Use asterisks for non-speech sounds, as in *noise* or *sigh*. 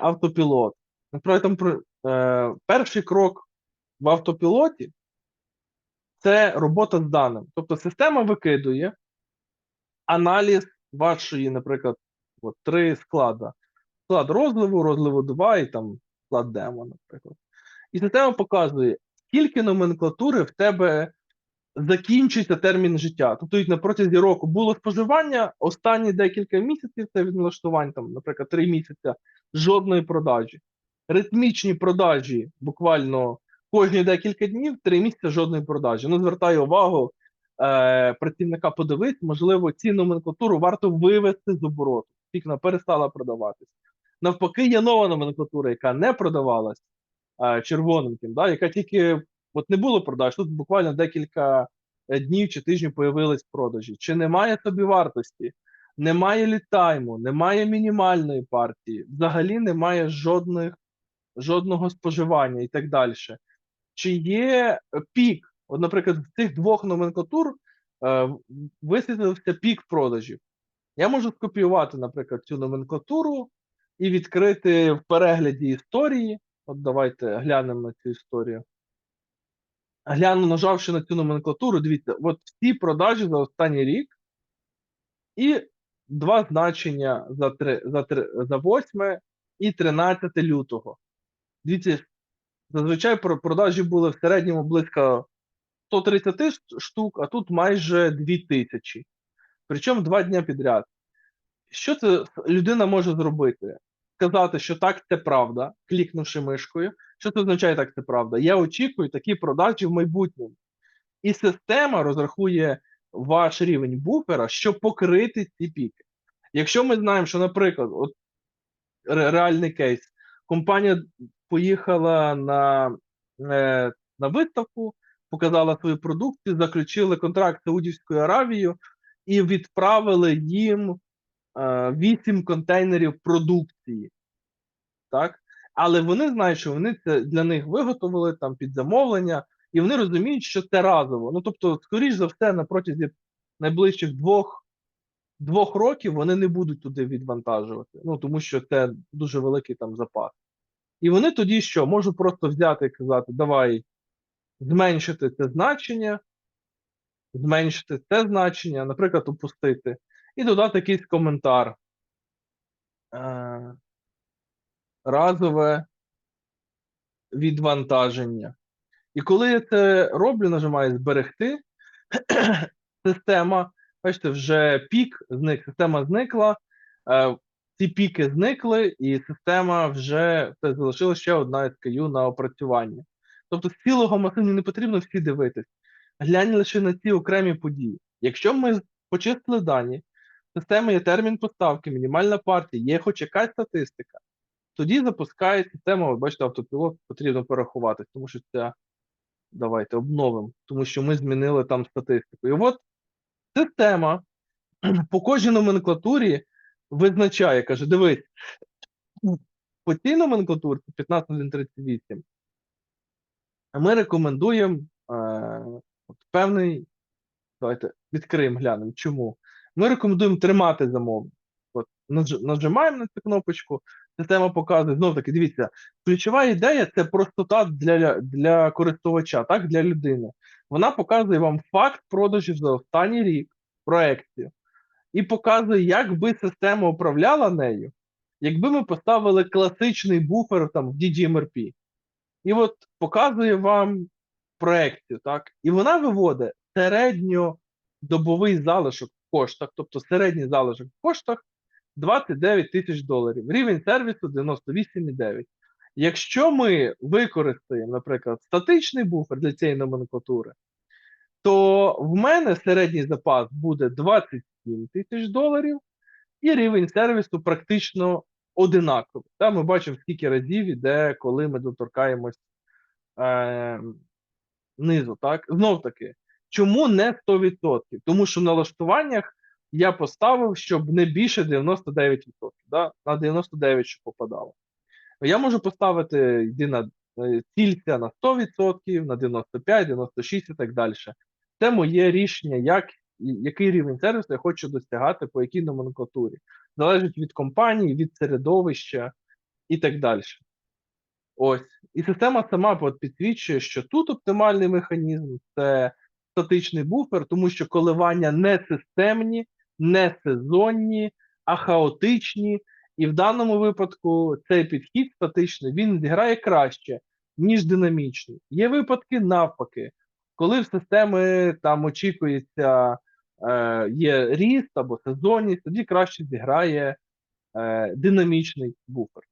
автопілот. Насправді е, перший крок в автопілоті це робота з даним. Тобто система викидує аналіз вашої, наприклад, от, три склада. Склад розливу, розливу 2 і там склад демо, наприклад. І система показує, скільки номенклатури в тебе закінчується термін життя. Тобто на протязі року було споживання, останні декілька місяців це від налаштувань, там, наприклад, три місяці жодної продажі. Ритмічні продажі буквально кожні декілька днів, три місяці жодної продажі. Ну, звертаю увагу е, працівника подивись, можливо, ці номенклатуру варто вивести з обороту. Тільки вона перестала продаватись. Навпаки, є нова номенклатура, яка не продавалась е, червоненьким, да, яка тільки от не було продаж. Тут буквально декілька е, днів чи тижнів появились продажі. Чи немає собі вартості? Немає літайму, немає мінімальної партії, взагалі немає жодних, жодного споживання і так далі. Чи є е, пік? От, наприклад, в цих двох номенклатур е, висвітлився пік продажів. Я можу скопіювати, наприклад, цю номенклатуру і відкрити в перегляді історії. От давайте глянемо на цю історію. Гляну, нажавши на цю номенклатуру, дивіться, от всі продажі за останній рік і два значення за, три, за, три, за 8 і 13 лютого. Дивіться, зазвичай продажі були в середньому близько 130 штук, а тут майже 2000. Причому два дня підряд. Що це людина може зробити? Сказати, що так, це правда, клікнувши мишкою. Що це означає так, це правда? Я очікую такі продажі в майбутньому. І система розрахує ваш рівень буфера, щоб покрити ці піки. Якщо ми знаємо, що, наприклад, от ре- реальний кейс, компанія поїхала на, е, на виставку, показала свою продукцію, заключили контракт з Саудівською Аравією і відправили їм е, 8 контейнерів продукції. Так? Але вони знають, що вони це для них виготовили там під замовлення, і вони розуміють, що це разово. Ну тобто, скоріш за все, на протязі найближчих двох, двох років вони не будуть туди відвантажувати. Ну тому що це дуже великий там запас. І вони тоді що? Можуть просто взяти і казати: давай зменшити це значення, зменшити це значення, наприклад, опустити, і додати якийсь коментар. Е, разове відвантаження. І коли я це роблю, нажимаю зберегти, *clears throat* система, бачите, вже пік зник, система зникла, е, ці піки зникли, і система вже це залишилася ще одна SKU на опрацювання. Тобто з цілого масиву не потрібно всі дивитись. Глянь лише на ці окремі події. Якщо ми почистили дані, в системі є термін поставки, мінімальна партія, є хоч якась статистика, тоді запускає система, ви бачите, автопілот потрібно порахувати, тому що це давайте обновимо, тому що ми змінили там статистику. І от система *clears throat* по кожній номенклатурі визначає, каже: дивись, по цій номенклатурі 15138 ми рекомендуємо е, от певний. Давайте відкриємо, глянемо. Чому? Ми рекомендуємо тримати замовлення. От наж- нажимаємо на цю кнопочку, система показує. Знов таки, дивіться, ключова ідея це простота для, для користувача, так, для людини. Вона показує вам факт продажів за останній рік, проекцію, і показує, як би система управляла нею, якби ми поставили класичний буфер там в DGMRP. І от показує вам проекцію, так? І вона виводить середньодобовий залишок в коштах, тобто середній залишок в коштах 29 тисяч доларів. Рівень сервісу 98,9. Якщо ми використаємо, наприклад, статичний буфер для цієї номенклатури, то в мене середній запас буде 27 тисяч доларів, і рівень сервісу практично одинаковий. Та ми бачимо, скільки разів іде, коли ми доторкаємось е, низу. Так? Знов таки, чому не 100%? Тому що в налаштуваннях я поставив, щоб не більше 99%. Да? На 99, щоб попадало. Я можу поставити йди на е, цільця на 100%, на 95, 96 і так далі. Це моє рішення, як, який рівень сервісу я хочу досягати по якій номенклатурі. Залежить від компанії, від середовища і так далі. Ось. І система сама підсвічує, що тут оптимальний механізм це статичний буфер, тому що коливання не системні, не сезонні, а хаотичні. І в даному випадку цей підхід статичний він зіграє краще, ніж динамічний. Є випадки навпаки, коли в системи там очікується е, є ріст або сезонність, тоді краще зіграє е, динамічний буфер.